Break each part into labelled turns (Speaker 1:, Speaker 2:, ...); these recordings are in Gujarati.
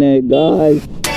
Speaker 1: that,
Speaker 2: guys.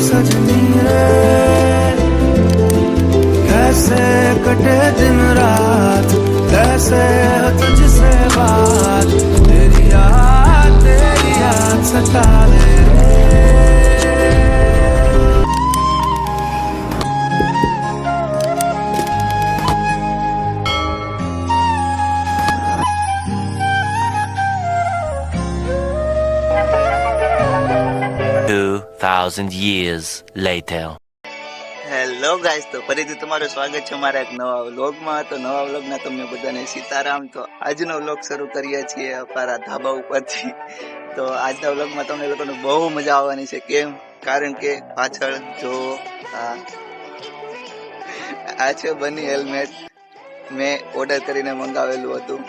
Speaker 2: सजनी रे कैसे कटे दिन रात कैसे हो तुझसे बात तेरी याद तेरी याद सताए रे
Speaker 3: 2000 years later.
Speaker 4: હેલો ગાઈસ તો ફરીથી તમારું સ્વાગત છે મારા એક નવા વ્લોગમાં. તો નવા વ્લોગના તમને બધાને સીતારામ. તો આજનો વ્લોગ શરૂ કરીએ છીએ અમારા ધાબા ઉપરથી. તો આજના વ્લોગમાં તમને લોકોને બહુ મજા આવવાની છે. કેમ? કારણ કે પાછળ જો આ છે બની હેલ્મેટ મેં ઓર્ડર કરીને મંગાવેલું હતું.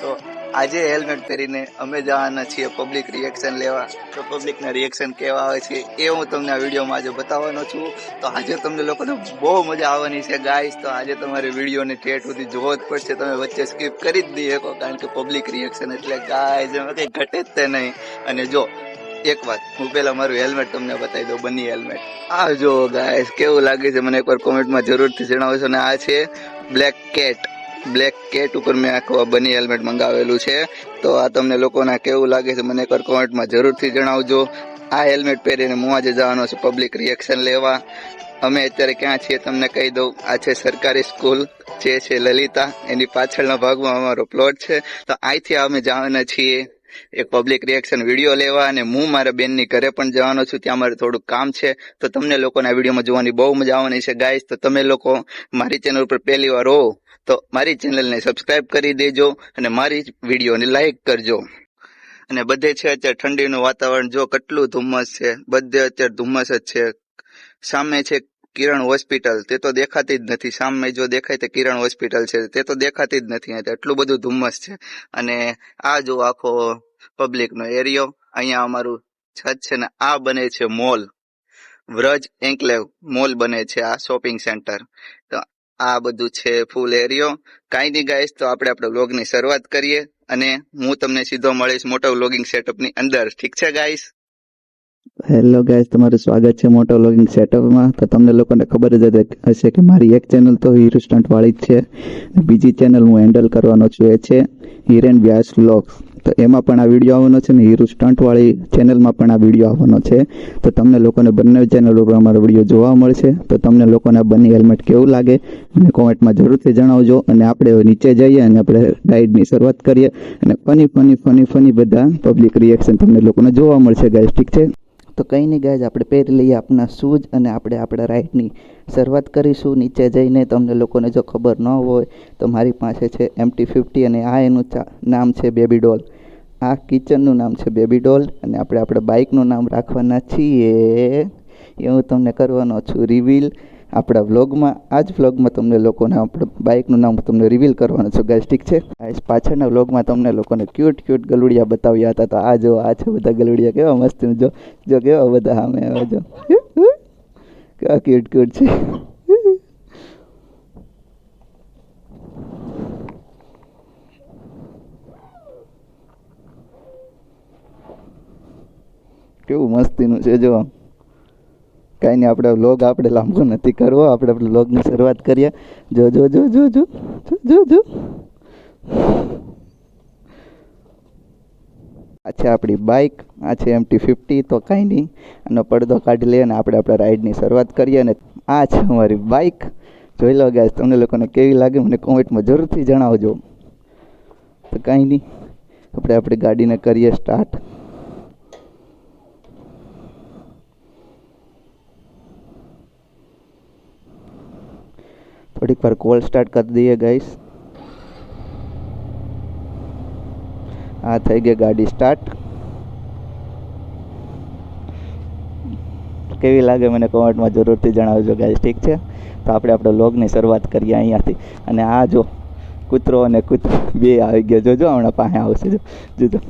Speaker 4: તો આજે હેલ્મેટ પહેરીને અમે જવાના છીએ પબ્લિક રિએક્શન લેવા. તો પબ્લિકના રિએક્શન કેવા આવે છે એ હું તમને આ વિડીયોમાં આજે બતાવવાનો છું. તો આજે તમને લોકોને બહુ મજા આવવાની છે ગાઈસ તો આજે તમારે વિડીયોને ઠેઠ સુધી જોવો જ પડશે. તમે વચ્ચે સ્કીપ કરી જ દઈએ શકો કારણ કે પબ્લિક રિએક્શન એટલે ગાઈસ એમાં કંઈ ઘટે જ તે નહીં. અને જો, એક વાત, હું પેલા મારું હેલ્મેટ તમને બતાવી દઉં, બની હેલ્મેટ આ જો ગાઈસ કેવું લાગે છે? મને એકવાર કોમેન્ટમાં જરૂરથી જણાવશો. અને આ છે બ્લેક કેટ બ્લેક કેટ ઉપર મેં આખું આ બની હેલ્મેટ મંગાવેલું છે. તો આ તમને લોકોના કેવું લાગે છે મને એકવાર કોમેન્ટમાં જરૂરથી જણાવજો. આ હેલ્મેટ પહેરીને હું આજે જવાનો છું પબ્લિક રિએક્શન લેવા. અમે અત્યારે ક્યાં છીએ તમને કહી દઉં. આ છે સરકારી સ્કૂલ જે છે લલિતા. એની પાછળના ભાગમાં અમારો પ્લોટ છે. તો અહીંથી અમે જવાના છીએ. એક પબ્લિક રિએક્શન વીડિયો લેવા અને હું મારા બેનની ઘરે પણ જવાનો છું, ત્યાં મારે થોડુંક કામ છે, તો તમને લોકોને આ વિડીયોમાં જોવાની બહુ મજા આવવાની છે. ગાઈસ તો તમે લોકો મારી ચેનલ ઉપર પહેલી વાર હો, તો મારી ચેનલને સબસ્ક્રાઇબ કરી દેજો અને મારી વિડીયોને લાઇક કરજો. અને બધે છે અત્યારે ઠંડીનું વાતાવરણ, જો કેટલું ધુમ્મસ છે, બધે અત્યારે ધુમ્મસ જ છે. સામે છે કિરણ હોસ્પિટલ, તે તો દેખાતી જ નથી. સામે જો દેખાય તે કિરણ હોસ્પિટલ છે, તે તો દેખાતી જ નથી. એટલું બધું ધુમ્મસ છે. અને આ જો આખો પબ્લિક નો એરિયો અહીંયા અમારું છત છે ને, આ બને છે મોલ વ્રજ એન્કલેવ મોલ બને છે આ શોપિંગ સેન્ટર તો આ બધું છે ફૂલ એરિયો કાંઈ નહીં ગાઈશ તો આપણે આપણે વ્લોગની શરૂઆત કરીએ અને હું તમને સીધો મળીશ મોટો વ્લોગિંગ સેટઅપની અંદર. ઠીક છે ગાઈસ
Speaker 5: હેલો ગાઈસ તમારું સ્વાગત છે મોટો લોગિંગ સેટઅપમાં તો તમને લોકોને ખબર જ હશે- કે મારી એક ચેનલ તો હીરો સ્ટન્ટ વાળી જ છે. બીજી ચેનલ હું હેન્ડલ કરવાનો છું એ છે હિરેન વ્યાસ વ્લોગ્સ તો એમાં પણ આ વીડિયો આવવાનો છે ને હીરો સ્ટન્ટવાળી ચેનલમાં પણ આ વીડિયો આવવાનો છે. તો તમને લોકોને બંને ચેનલ ઉપર અમારો વીડિયો જોવા મળશે. તો તમને લોકોને આ બંને હેલ્મેટ કેવું લાગે મને કોમેન્ટમાં જરૂરથી જણાવજો. અને આપણે નીચે જઈએ અને આપણે રાઈડની શરૂઆત કરીએ. અને ફની ફની ફની ફની બધા પબ્લિક રિએક્શન તમને લોકોને જોવા મળશે ગાઈસ ઠીક છે? તો કંઈ નહીં ગાય આપણે પહેરી લઈએ આપણા શૂઝ અને આપણે આપણા રાઇડની શરૂઆત કરીશું નીચે જઈને. તમને લોકોને જો ખબર ન હોય તો મારી પાસે છે એમટી ફિફ્ટી અને આ એનું નામ છે બેબી ડોલ આ કિચનનું નામ છે બેબી ડોલ અને આપણે આપણે બાઇકનું નામ રાખવાના છીએ. એ હું તમને કરવાનો છું રિવીલ આપણા વ્લોગમાં આ જ વ્લોગમાં તમને લોકોને આપણે બાઇકનું નામ તમને રિવીલ કરવાનું છે ગાઈસ છે? પાછળના વ્લોગમાં તમને લોકોને ક્યુટ ક્યુટ ગલુડિયા બતાવ્યા હતા, તો આ જો, આ છે બધા ગલુડિયા, કેવા મસ્ત જો જો, કેવા બધા સામે આવે જો. કેવા ક્યુટ ક્યુટ છે. કેવું મસ્તીનું છે, જો. કાંઈ નહીં, આપણે લોગ આપણે લાંબો નથી કરવો, આપણે આપણે લોગની શરૂઆત કરીએ. જો જો જો જો જો જો જો. આ છે આપણી બાઇક આ છે એમટી ફિફ્ટી તો કાંઈ નહીં. આનો પડદો કાઢી લઈએ અને આપણે આપણા રાઈડની શરૂઆત કરીએ અને આ છે અમારી બાઇક
Speaker 4: જોઈ લો ગેસ તમને લોકોને કેવી લાગે મને કોમેન્ટમાં જરૂરથી જણાવજો. તો કાંઈ નહીં, આપણે આપણી ગાડીને કરીએ સ્ટાર્ટ થોડીક વાર કોલ સ્ટાર્ટ કરી દઈએ ગાઈસ આ થઈ ગઈ ગાડી સ્ટાર્ટ કેવી લાગે મને કોમેન્ટમાં જરૂરથી જણાવજો ગાઈસ ઠીક છે? તો આપણે આપણો લોગની શરૂઆત કરીએ અહીંયાથી. અને આ જો કૂતરો અને કૂતરો બે આવી ગયા. જોજો હમણાં પાસે આવશે. જો, જોજો.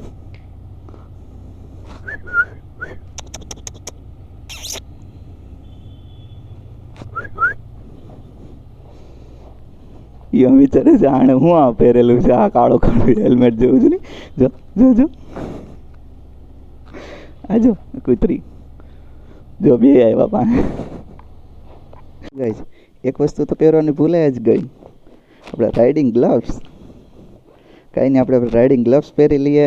Speaker 4: ઈઓ વિચારે છે આણે હું આ પહેરેલું છે, આ કાળો કાળું હેલ્મેટ જેવું છે ને. જો જો જો. આ જો, કૂતરી. જો, બે આવ્યા પાસે ગઈ એક વસ્તુ તો પહેરવાની ભૂલાઈ જ ગઈ. આપણે રાઇડિંગ ગ્લવ્સ કાંઈ નહીં, આપણે રાઇડિંગ ગ્લવ્સ પહેરી લઈએ.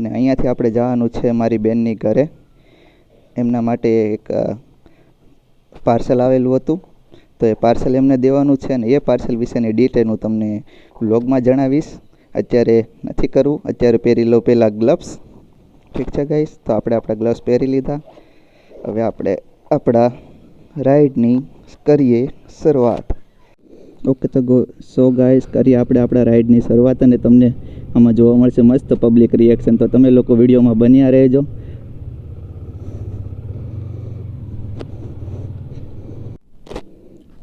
Speaker 4: અને અહીંયાથી આપણે જવાનું છે મારી બેનની ઘરે. એમના માટે એક પાર્સલ આવેલું હતું. તો એ પાર્સલ એમને દેવાનું છે અને એ પાર્સલ વિશેની ડિટેલ હું તમને વ્લોગમાં જણાવીશ. અત્યારે નથી કરવું. અત્યારે પહેરી લો પહેલાં ગ્લવ્સ ઠીક છે ગાઈસ તો આપણે આપણા ગ્લવ્સ પહેરી લીધા. હવે આપણે આપણા રાઈડની કરીએ શરૂઆત. ઓકે તો ગો સો ગાઈસ કરીએ આપણે આપણા રાઈડની શરૂઆત અને તમને આમાં જોવા મળશે મસ્ત પબ્લિક રિએક્શન તો તમે લોકો વિડીયોમાં બન્યા રહેજો.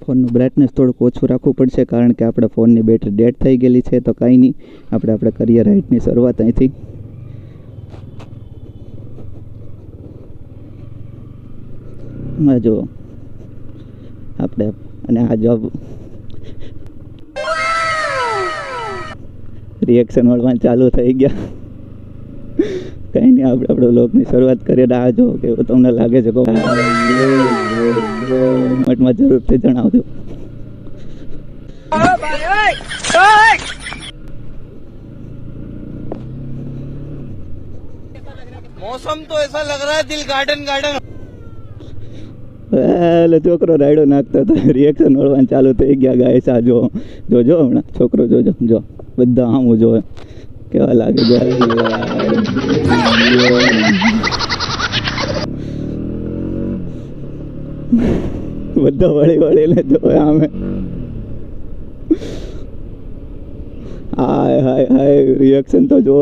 Speaker 4: ફોનનું બ્રાઇટનેસ થોડુંક ઓછું રાખવું પડશે કારણ કે આપણા ફોનની બેટરી ડેડ થઈ ગયેલી છે, તો કાંઈ નહીં. આપણે આપણે કરીએ રાઈડની શરૂઆત અહીંથી. હા જો આપણે, અને આ જોબ રિએક્શન મળવાનું ચાલુ થઈ ગયા. કંઈ નહીં આપણે આપણો લોકની શરૂઆત કરીએ રાહ જો કે તમને લાગે છે કોમેન્ટમાં જરૂરથી જણાવજો.
Speaker 6: મોસમ તો એસા લગ રહા દિલ ગાર્ડન ગાર્ડન
Speaker 4: એટલે છોકરો રાયડો નાખતો હતો. રિએક્શન મળવાનું ચાલુ થઈ ગયા ગાય સા જો જોજો હમણાં. છોકરો જોજો જો. બધા આમ જોવે કેવા લાગે બધા વળી વળીને જોવે આમે. હાય હાય હાય રિએક્શન તો જો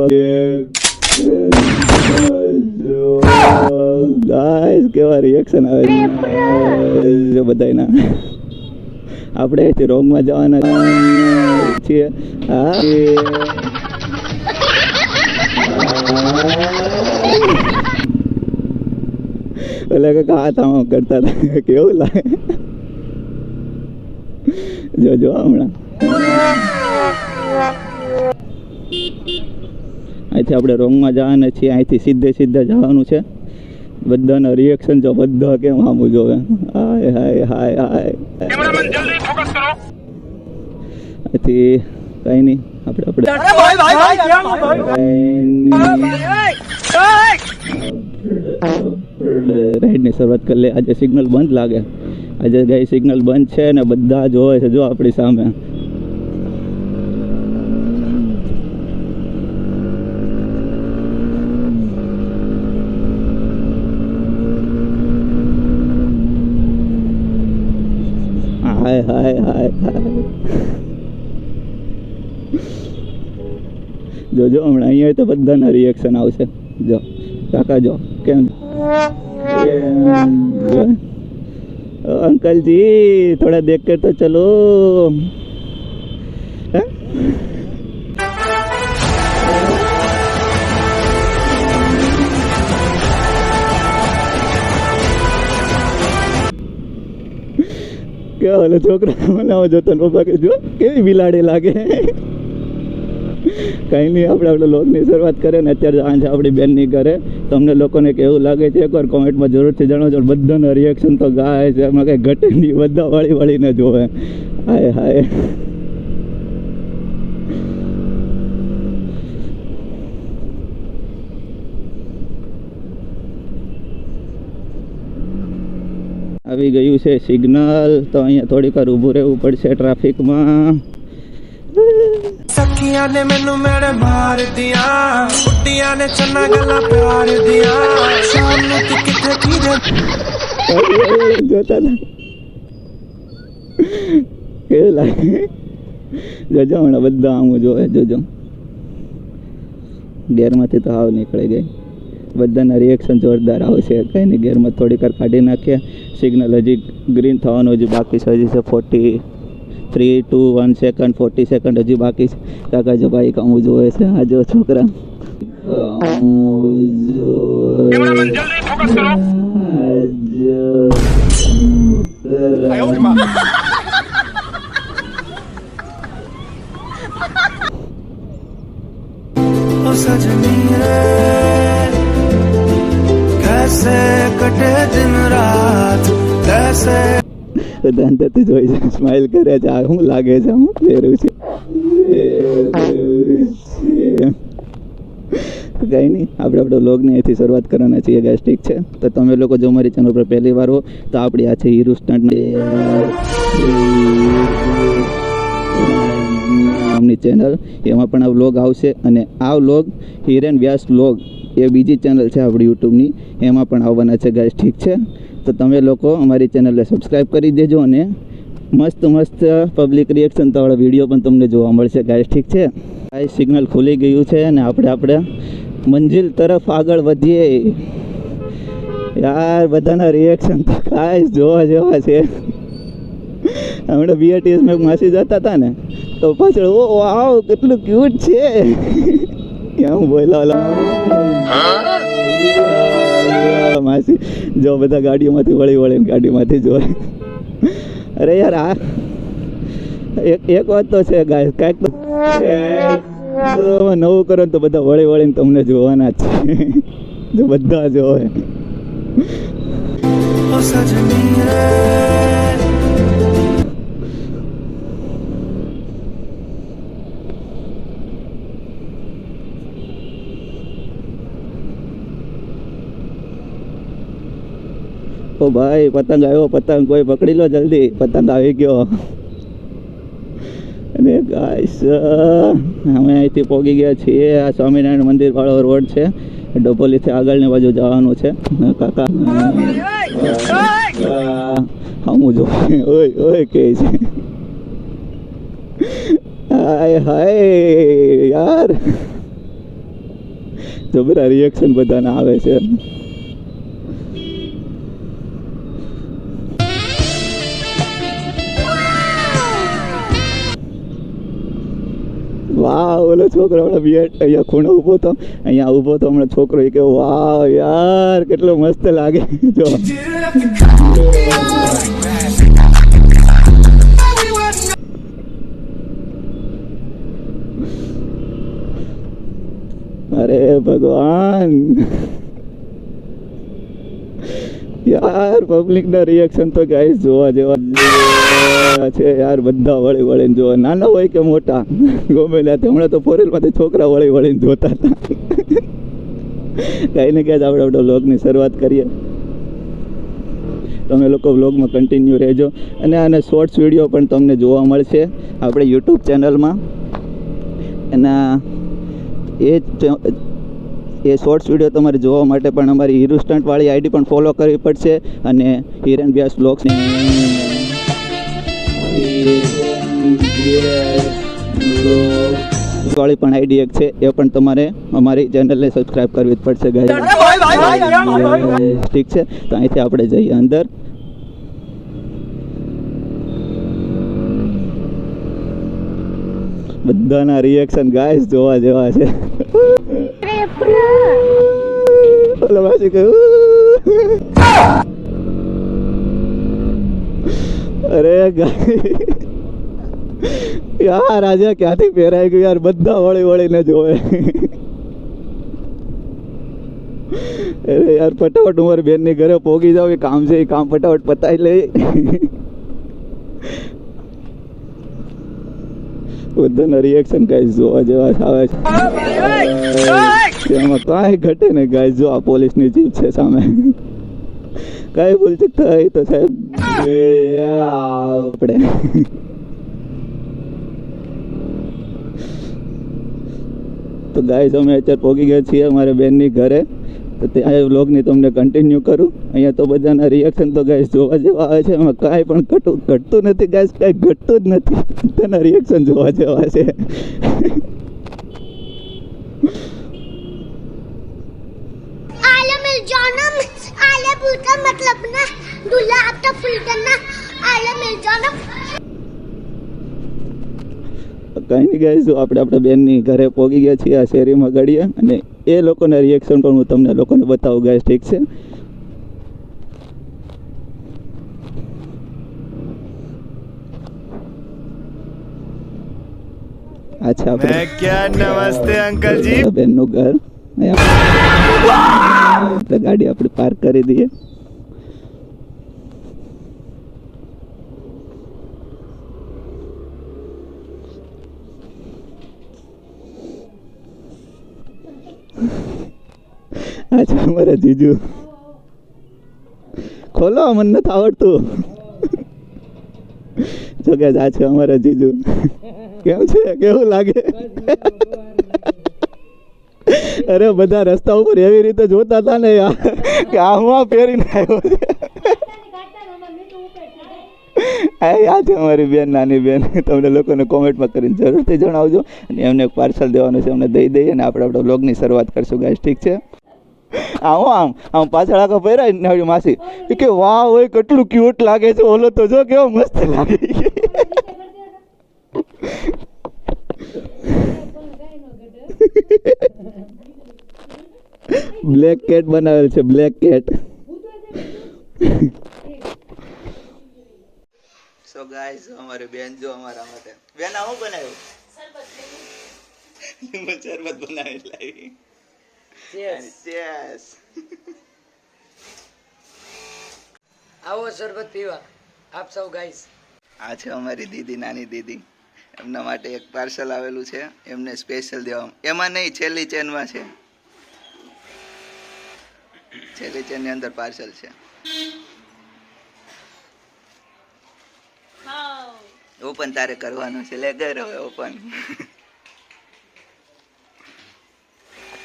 Speaker 4: કેવા રિએક્શન આવે છે? બધાયના. આપણે રોંગમાં જવાના છીએ. એટલે કે કા આમાં કરતા હતા. કેવું લાગે? જો જો, હમણાં. અહીંથી આપણે રોંગમાં જવાના છીએ. અહીંથી સીધે સીધે જવાનું છે. બધાના રિએક્શન જો બધા કેમ આમ જોવે હાય હાય હાય હાય.
Speaker 1: ફોકસ
Speaker 4: કરો. કઈ નહીં. આપણે આપણે. અરે રાઈડની શરૂઆત કરી લે. આજે સિગ્નલ બંધ લાગે. આજે ગઈ સિગ્નલ બંધ છે ને બધા જોવે છે. જો આપણી સામે. જોજો, હમણાં અહીંયા તો બધાના રિએક્શન આવશે. જો, કાકા જો, કેમ? અંકલજી, થોડા દેખ કે તો ચલો. કે હાલે છોકરા મને જોતો પપ્પા કે, જો, કેવી બિલાડી લાગે. કંઈ નહીં, આપણે આપણે લોગની શરૂઆત કરીએ ને અત્યારે આ આપણી બેનની ઘરે. તમને લોકોને કેવું લાગે છે, એકવાર કોમેન્ટમાં જરૂરથી જણાવજો. બધાના રિએક્શન તો ગાય છે, એમાં કંઈ ઘટે નહીં બધા વળી વળીને જોવે. હાય હાય. આવી ગયું છે સિગ્નલ, તો અહીંયા થોડીક વાર ઊભું રહેવું પડશે ટ્રાફિકમાં.
Speaker 2: ਸਖੀਆਂ ਨੇ ਮੈਨੂੰ ਮੇਰੇ ਮਾਰ ਦਿਆਂ ਕੁੱਟੀਆਂ ਨੇ ਚੰਨਾ ਗੱਲਾਂ ਪਿਆਰ ਦਿਆਂ ਸ਼ਾਮ ਨੂੰ ਤੇ ਕਿੱਥੇ ਕੀਰੇ
Speaker 4: ਜੋਤਾ ਨਾ કે લાગે જોજો, હમણાં બધા આમ જોવે જોજો. ગેરમાંથી તો હાવ નીકળી ગઈ. બધાના રિએક્શન જોરદાર આવશે કંઈ નહીં ગેરમાં થોડી વાર કાઢી નાખીએ. સિગ્નલ હજી ગ્રીન થવાનું હજી બાકી છે, હજી છે forty three two one second forty second હજી બાકી છે કાકા જો ભાઈ કામ જોવે છે આ જો છોકરા
Speaker 1: कैमरामैन जल्दी फोकस करो
Speaker 2: ओ सजनी रे कैसे कटे दिन रात कैसे
Speaker 4: બધા અંદરથી જોઈ છે સ્માઇલ કરે છે શું લાગે છે, હું પહેરું છે. કંઈ નહીં, આપણે આપણો વ્લોગની અહીંથી શરૂઆત કરવાના છીએ ગાઈસ ઠીક છે? તો તમે લોકો જો મારી ચેનલ પર પહેલી વાર હો, તો આપણી આ છે હીરો સ્ટન્ટ નામની ચેનલ એમાં પણ આ વ્લોગ આવશે અને આ વ્લોગ હિરેન વ્યાસ વ્લોગ એ બીજી ચેનલ છે આપણી યુટ્યુબની. એમાં પણ આવવાના છે ગાઈસ ઠીક છે? તો તમે લોકો અમારી ચેનલને સબસ્ક્રાઈબ કરી દેજો અને મસ્ત મસ્ત પબ્લિક રિએક્શન વાળા વીડિયો પણ તમને જોવા મળશે ગાઈસ ઠીક છે? ગાય સિગ્નલ ખુલી ગયું છે અને આપણે આપણે મંજિલ તરફ આગળ વધીએ. યાર, બધાના રિએક્શન તો જોવા જેવા છે. હમણાં બીઆરટીએસમાં માસી જતા હતા ને, તો પાછળ ઓ વાવ કેટલું ક્યુટ છે. કેમ હું બોલા માસી, જો બધા ગાડીઓમાંથી વળી વળી ગાડીમાંથી જોવે અરે યાર, આ એક વાત તો છે ગાય, કાંઈક તો નવું કરો ને તો બધા વળી વળીને તમને જોવાના જ છે. જો બધા જોવે
Speaker 2: ओ
Speaker 4: ઓ ભાઈ પતંગ આવ્યો પતંગ કોઈ પકડી લો જલ્દી. પતંગ આવી ગયો. અને ગાઈસ અમે અહીંથી પહોંચી ગયા છીએ. આ સ્વામિનારાયણ મંદિર વાળો રોડ છે. ડોપોલીથી આગળની બાજુ જવાનું છે. કાકા હમું જો. ઓય ઓય કે છે. હાય હાય યાર. જબરા રિએક્શન બધાના આવે છે. વાહ છોકરો હમણાં બિયર અહીંયા ખૂણો ઊભો હતો અહીંયા ઊભો હતો હમણાં છોકરો એ કે વાહ યાર, કેટલો મસ્ત લાગે. જો. અરે ભગવાન. યાર પબ્લિક ના રિએક્શન તો ગાઈસ જોવા જેવા છે યાર, બધા વળી વળીને જોવા. નાના હોય કે મોટા, ગમે ત્યાં હમણાં તો ફોરેલમાંથી છોકરા વળી વળીને જોતા હતા. કઈ ને ક્યાં જ આપણે આપણે વ્લોગની શરૂઆત કરીએ. તમે લોકો વ્લોગમાં કન્ટિન્યુ રહેજો. અને આને શોર્ટ્સ વીડિયો પણ તમને જોવા મળશે આપણે યુટ્યુબ ચેનલમાં એના એ એ શોર્ટ્સ વીડિયો તમારે જોવા માટે પણ અમારી હીરો સ્ટન્ટવાળી આઈડી પણ ફોલો કરવી પડશે અને હિરેન વ્યાસ બ્લોગ્સ વાળી પણ આઈડી એક છે એ પણ તમારે અમારી ચેનલને સબસ્ક્રાઈબ કરવી જ પડશે ગાય ઠીક છે તો અહીંથી આપણે જઈએ અંદર. બધાના રિએક્શન ગાય જોવા જેવા છે. ઓલો más que અરે યાર આજે ક્યાંથી પહેરાઈ ગયું યાર બધા વળી વળીને જોવે અરે યાર ફટાફટ ઉમર બેનની ઘરે પોગી જાવ એ કામ છે એ કામ ફટાફટ પતાવી લઈ બધાના રિએક્શન ગાઈસ જોવા જેવા આવે છે. એમાં કાંઈ ઘટે ને ગાઈસ જો આ પોલીસની જીપ છે સામે.
Speaker 7: કઈ ભૂલ ચૂક થાય તો સાહેબ. આપણે. તો ગાઈસ અમે અત્યારે પહોંચી ગયા છીએ અમારે બેનની ઘરે. તો ત્યાં વ્લોગની તમને કન્ટિન્યુ કરું અહીંયા તો બધાના રિએક્શન તો ગાઈસ જોવા જેવા આવે છે એમાં કાંઈ પણ ઘટું ઘટતું નથી ગાઈસ કાંઈ ઘટતું જ નથી બધાના રિએક્શન જોવા જેવા છે
Speaker 8: आले मिल जाना आले भूलकर मतलब ना दूल्हा आपका फुल करना आले मिल जाना
Speaker 7: કંઈ નહીં ગાઈસ જો આપણે આપણા બેનની ઘરે પહોંચી ગયા છીએ આ શેરીમાં ગળીએ અને એ લોકોના રિએક્શન પણ હું તમને લોકોને બતાવું ગાય ઠીક છે? અચ્છા
Speaker 2: મેં ક્યાં નમસ્તે
Speaker 7: અંકલજી? બેનનું ઘર. ગાડી આપણે પાર્ક કરી દઈએ. આ છે અમારા જીજુ. ખોલો, મને નથી આવડતું. જો કે આ છે અમારા જીજુ. કેવું છે? કેવું લાગે? અરે, બધા રસ્તા ઉપર એવી રીતે જોતા હતા ને કે આ હું પહેરીને આવ્યો છે. યાદ છે અમારી બેન, નાની બેન. તમને લોકોને કોમેન્ટમાં કરીને જરૂરથી જણાવજો. અને એમને પાર્સલ દેવાનું છે એમને દઈ દઈએ અને આપણે આપણો બ્લોગની શરૂઆત કરશું ગાઈસ ઠીક છે? આવો આમ આમ પાછળ આખો પહેરાય ને માસી. કે, વાહ, ઓય, કેટલું ક્યુટ લાગે છે. ઓલો તો જો કેવો મસ્ત લાગે. બ્લેક કેટ બનાવેલ છે, બ્લેક કેટ.
Speaker 4: સો ગાઈસ અમારે બેન જો અમારા માટે. બેન, આ શું બનાવ્યું? લીંબુ શરબત બનાવી. લાવી ચેસ
Speaker 9: આવો શરબત પીવા. આપ સૌ ગાઈસ
Speaker 4: આ છે અમારી દીદી નાની દીદી. એમના માટે એક પાર્સલ આવેલું છે. એમને સ્પેશિયલ દેવા. એમાં નહીં છેલ્લી ચેનમાં છે. છેલ્લી ચેનની અંદર પાર્સલ છે. ઓપન તારે કરવાનું છે. લે ઘર હવે ઓપન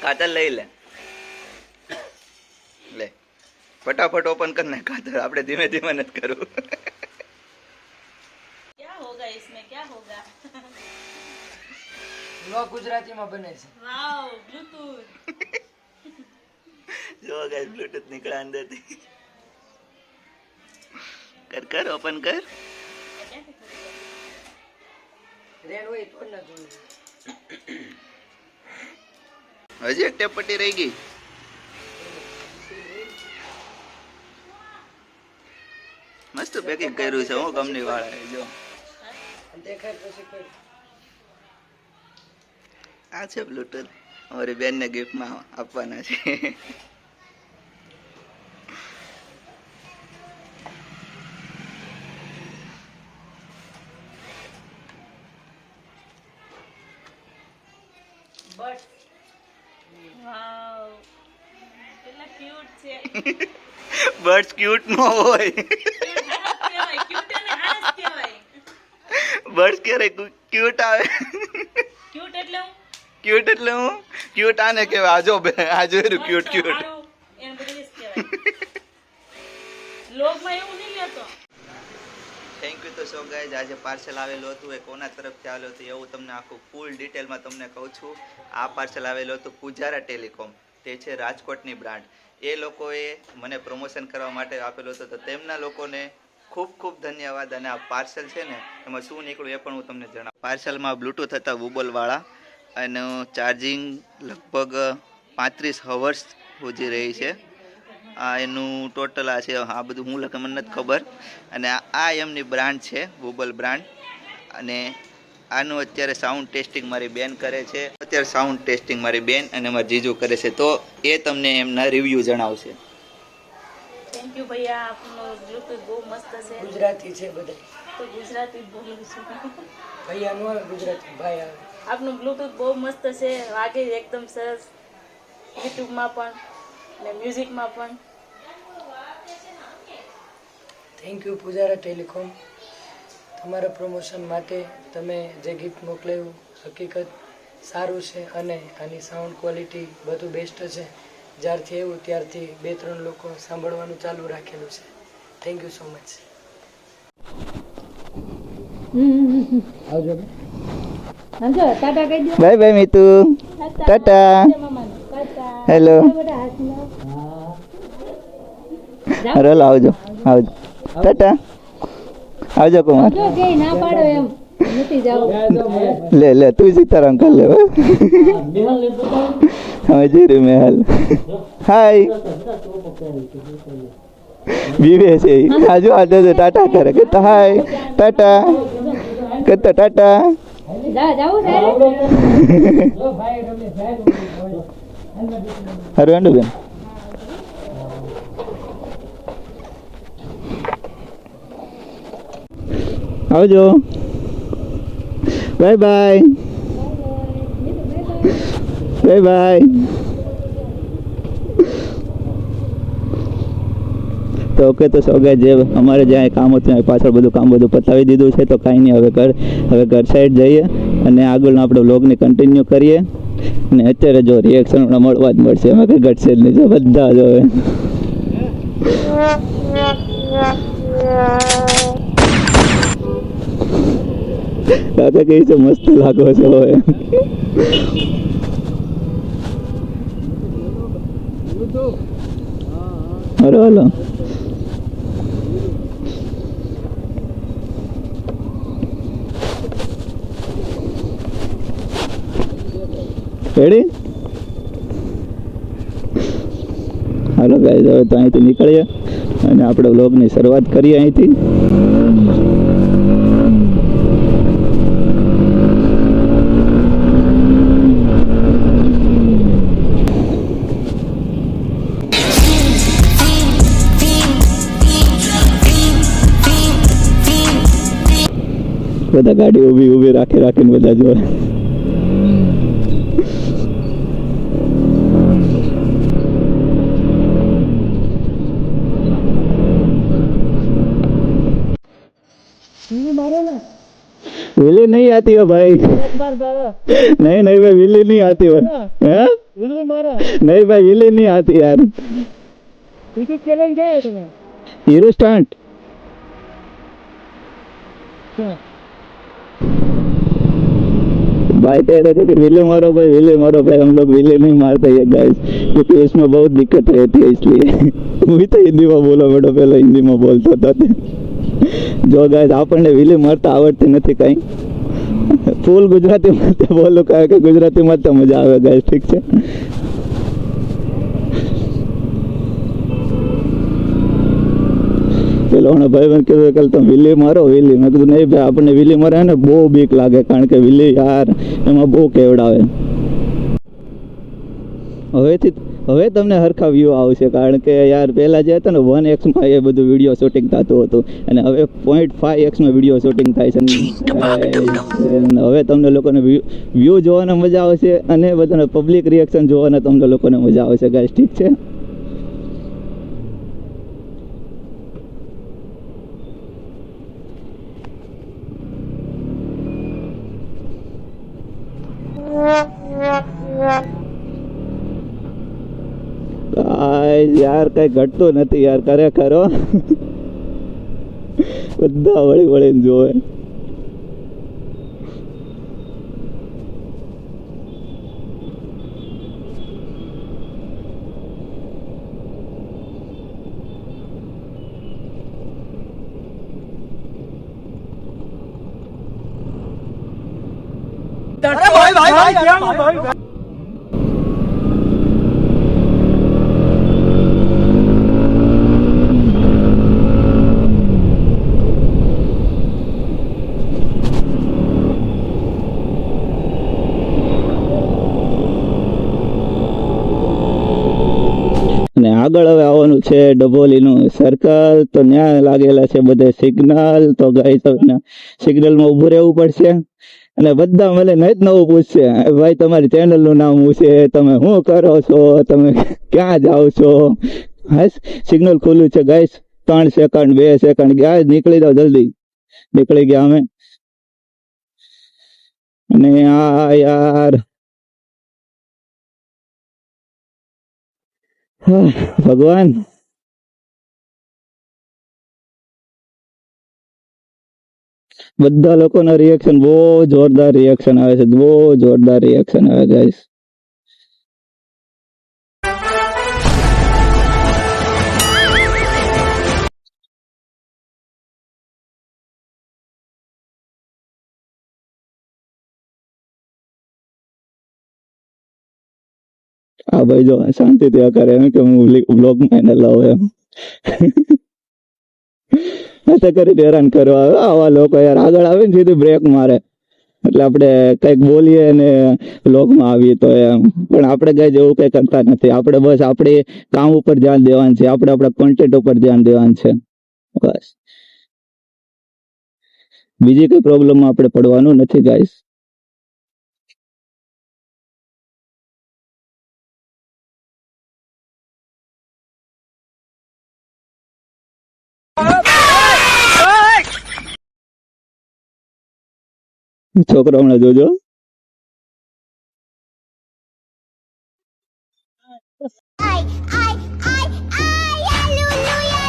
Speaker 4: કાતર લઈ લે. ફટાફટ ઓપન કર ને કાતર આપણે ધીમે ધીમે નથી કરવું
Speaker 10: क्या होगा इसमें क्या होगा
Speaker 9: નો ગુજરાતીમાં બને છે
Speaker 10: वाओ ब्लूटूथ
Speaker 4: જો ગાઈસ બ્લૂટૂથ નીકળ્યા અંદરથી કર કર ઓપન કર
Speaker 9: રેન હોય તો ના જોઈએ
Speaker 4: હજી એક ટેપ પટ્ટી રહી ગઈ મસ્ત પેકિંગ કર્યું છે હું કંપની વાળાએ જો. આ છે બ્લૂટૂથ અમારી બેનને ગિફ્ટમાં આપવાના છે. બર્ડ્સ ક્યુટ નો હોય
Speaker 10: કહેવાય ક્યુટ અને હાસ કહેવાય
Speaker 4: બર્ડ્સ ક્યારે ક્યુટ આવે?
Speaker 10: ક્યુટ એટલે હું?
Speaker 4: ક્યુટ એટલે હું? ક્યુટ આને કહેવાય આજો બે આજો જોયું ક્યુટ ક્યુટ
Speaker 10: હારું, બધું જ કહેવાય. લોગમાં એવું નહીં લેતો.
Speaker 4: થેન્ક યુ તો સો ગાઈઝ આજે પાર્સલ આવેલું હતું એ કોના તરફથી આવેલું હતું એવું તમને આખું ફૂલ ડિટેલમાં તમને કહું છું. આ પાર્સલ આવેલું હતું પૂજારા ટેલિકોમ તે છે રાજકોટની બ્રાન્ડ એ લોકોએ મને પ્રમોશન કરવા માટે આપેલું હતું તો તેમના લોકોને ખૂબ ખૂબ ધન્યવાદ અને આ પાર્સલ છે ને, એમાં શું નીકળ્યું એ પણ હું તમને જણાવું. પાર્સલમાં બ્લૂટૂથ હતા વુબલવાળા અને ચાર્જિંગ લગભગ પાંત્રીસ હવર્સ સુધી રહી છે. આ એનું ટોટલ આ છે, આ બધું હું લખે, મને નથી ખબર. અને આ એમની બ્રાન્ડ છે, ગૂગલ બ્રાન્ડ અને આનું અત્યારે સાઉન્ડ ટેસ્ટિંગ મારી બેન કરે છે. અત્યારે સાઉન્ડ ટેસ્ટિંગ મારી બેન અને મારી જીજુ કરે છે. તો એ તમને એમના રિવ્યૂ જણાવશે.
Speaker 10: થેન્ક યુ ભૈયા આપનો બ્લૂટૂથ બહુ મસ્ત છે.
Speaker 9: ગુજરાતી છે બધા.
Speaker 10: તો ગુજરાતી બોલું છું.
Speaker 9: ભૈયા નો આવે ગુજરાતી ભાઈ આવે.
Speaker 10: આપનું બ્લૂટૂથ બહુ મસ્ત છે વાગે એકદમ સરસ. યુટ્યુબમાં પણ ને મ્યુઝિકમાં પણ.
Speaker 9: થેન્ક યુ પૂજારા ટેલિકોમ તમારા પ્રમોશન માટે તમે જે ગિફ્ટ મોકલાયું હકીકત સારું છે અને આની સાઉન્ડ ક્વોલિટી બધું બેસ્ટ છે. જ્યારથી એવું ત્યારથી બે ત્રણ લોકો સાંભળવાનું ચાલુ રાખેલું છે. થેન્ક યુ સો મચ આવજો
Speaker 4: bye bye Mitu. Tata. Hello. Role આવજો આવજો. ટાટા. આવજો કુમાર. લે લે તું સીતારામ કર લે હો. હવે જીરી હાય બીવે છે આજુ આજે છે ટાટા કરે. કે હાય ટાટા. કહેતો ટાટા. હારું બેન. આવજો. Bye bye bye bye. તો ઓકે, તો સોગા જે અમારે જ્યાં કામ હતું, ત્યાં પાછળ બધું કામ બધું પતાવી દીધું છે, તો કાંઈ નહીં, હવે ઘર હવે ઘર સાઈડ જઈએ અને આગળનો આપણે વ્લોગને કન્ટિન્યુ કરીએ. અને અત્યારે જો રિએક્શન મળવા જ મળશે એમાં કંઈ ઘટશે જ નહીં, જો બધા જ હવે. કાકા કહે છે મસ્ત લાગો છો હવે. અરે હાલો. રેડી હાલો ગાઈઝ હવે તો અહીંથી નીકળીએ અને આપણે વ્લોગની શરૂઆત કરીએ અહીંથી. બધા ગાડી ઊભી ઊભી રાખી રાખીને બધા જોવે. વીલી નહીં આતી હો ભાઈ. નહીં નહીં ભાઈ વિલી નહીં આતી હો? હે નહીં ભાઈ વીલી નહીં આતી યાર. હીરો સ્ટન્ટ भाई कह रहे थे कि विले मारो भाई विले मारो भाई हम लोग विले नहीं मारते ये गाइस क्योंकि इसमें बहुत दिक्कत रहती है इसलिए હું તો હિન્દીમાં બોલો બેટો પહેલા હિન્દીમાં બોલતો હતો તે. જો ગાઈસ આપણને વિલી મારતા આવડતી નથી કાંઈ ફૂલ ગુજરાતીમાં તો બોલું કારણ કે ગુજરાતીમાં તો મજા આવે ગાઈસ ઠીક છે હમણાં ભાઈ મેં કીધું કે તમે વિલી મારો, વિલી. મેં કીધું, નહીં ભાઈ, આપણને વિલી મારે ને બહુ બીક લાગે, કારણ કે વિલી યાર, એમાં બહુ કેવડાવે. હવેથી હવે તમને હરખા વ્યૂ આવશે, કારણ કે યાર, પહેલાં જે હતા ને વન એક્સમાં એ બધું વીડિયો શૂટિંગ થતું હતું, અને હવે પોઈન્ટ ફાઈવ એક્સમાં વીડિયો શૂટિંગ થાય છે. હવે તમને લોકોને વ્યૂ જોવાને મજા આવશે, અને બધાને પબ્લિક રિએક્શન જોવાને તમને લોકોને મજા આવશે. ગાઈસ ઠીક છે ગાઈસ યાર કઈ ઘટતું નથી યાર ખરેખર ખરો બધા વળી વળીને જોવે અને આગળ હવે આવવાનું છે ડભોલીનું સર્કલ. તો ત્યાં લાગેલા છે બધે સિગ્નલ તો ગાઈસ સિગ્નલમાં ઊભું રહેવું પડશે. અને બધા મને નહીં જ નવું પૂછશે. ભાઈ, તમારી ચેનલનું નામ શું છે? તમે શું કરો છો? તમે ક્યાં જાઓ છો? હસ સિગ્નલ ખુલ્લું છે ગાઈસ ત્રણ સેકન્ડ બે સેકન્ડ ગયા નીકળી જાઓ જલ્દી? નીકળી ગયા અમે. અને આ યાર. ભગવાન. બધા લોકોના રિએક્શન બહુ જોરદાર રિએક્શન આવે છે. બહુ જોરદાર રિએક્શન આવે ગાઈસ આ ભાઈ, જો શાંતિથી આ કરે એમ કે હું બ્લોગમાં એને લાવું એમ. હશે કરી હેરાન કરવા આવા લોકો યાર આગળ આવે ને સીધું બ્રેક મારે. એટલે આપણે કંઈક બોલીએ ને લોકમાં આવીએ તો એમ. પણ આપણે કઈ જેવું કંઈ કરતા નથી. આપણે બસ આપણે કામ ઉપર ધ્યાન દેવાનું છે. આપણે આપણા કોન્ટેન્ટ ઉપર ધ્યાન દેવાનું છે. બસ. બીજી કઈ પ્રોબ્લેમમાં આપણે પડવાનું નથી ગાઈસ છોકરો હમણાં જોજો
Speaker 8: Ai, ai, ai, ai, ya lulu, ya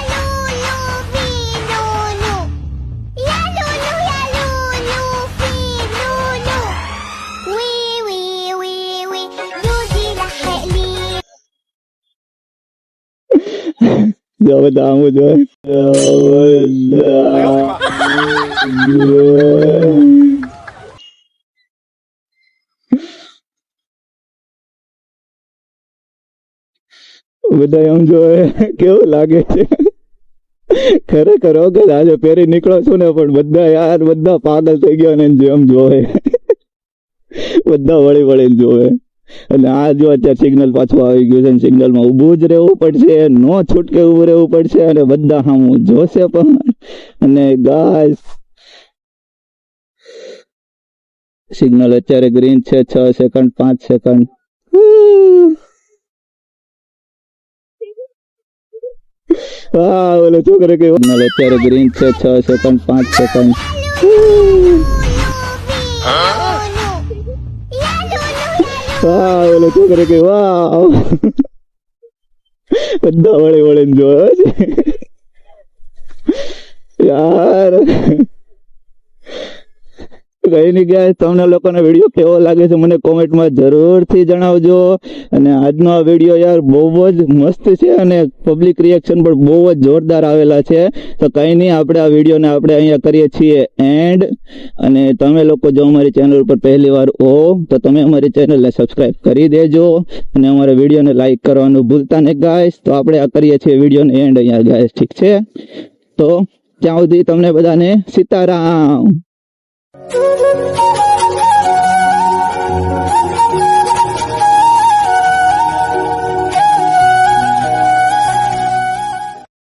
Speaker 8: lulu,
Speaker 4: બધા એમ જોવે કેવું લાગે છે. ખરેખર વગર આજે પહેરી નીકળો છું ને પણ બધા યાર, બધા પાગલ થઈ ગયા ને જેમ જોવે. બધા વળી વળી જોવે. એટલે આ જો અત્યારે સિગ્નલ પાછું આવી ગયું છે સિગ્નલમાં ઊભું જ રહેવું પડશે, નો છૂટકે ઊભું રહેવું પડશે અને બધા સામું જોશે પણ. અને ગાય સિગ્નલ અત્યારે ગ્રીન છે, છ સેકન્ડ પાંચ સેકન્ડ હા ઓલો છોકરો કે સિગ્નલ અત્યારે ગ્રીન છે છ સેકન્ડ પાંચ સેકન્ડ હા ઓલો છોકરો કે વાવ. બધા વળી વળીને જોયો છે. યાર. કઈ નહીં ગયા તમને લોકોને વીડિયો કેવો લાગે છે મને કોમેન્ટમાં જરૂરથી જણાવજો. અને આજનો આ વીડિયો યાર બહુ જ મસ્ત છે અને પબ્લિક રિએક્શન પણ બહુ જ જોરદાર આવેલા છે. તો કંઈ નહીં, આપણે આ વિડીયોને આપણે અહીંયા કરીએ છીએ એન્ડ અને તમે લોકો જો અમારી ચેનલ ઉપર પહેલી વાર હો, તો તમે અમારી ચેનલને સબસ્ક્રાઈબ કરી દેજો. અને અમારા વિડીયોને લાઇક કરવાનું ભૂલતા નહીં ગાઈશ તો આપણે આ કરીએ છીએ વિડીયોને એન્ડ અહીંયા ગાઈશ ઠીક છે? તો ત્યાં સુધી તમને બધાને સીતારામ.
Speaker 8: 嘟嘟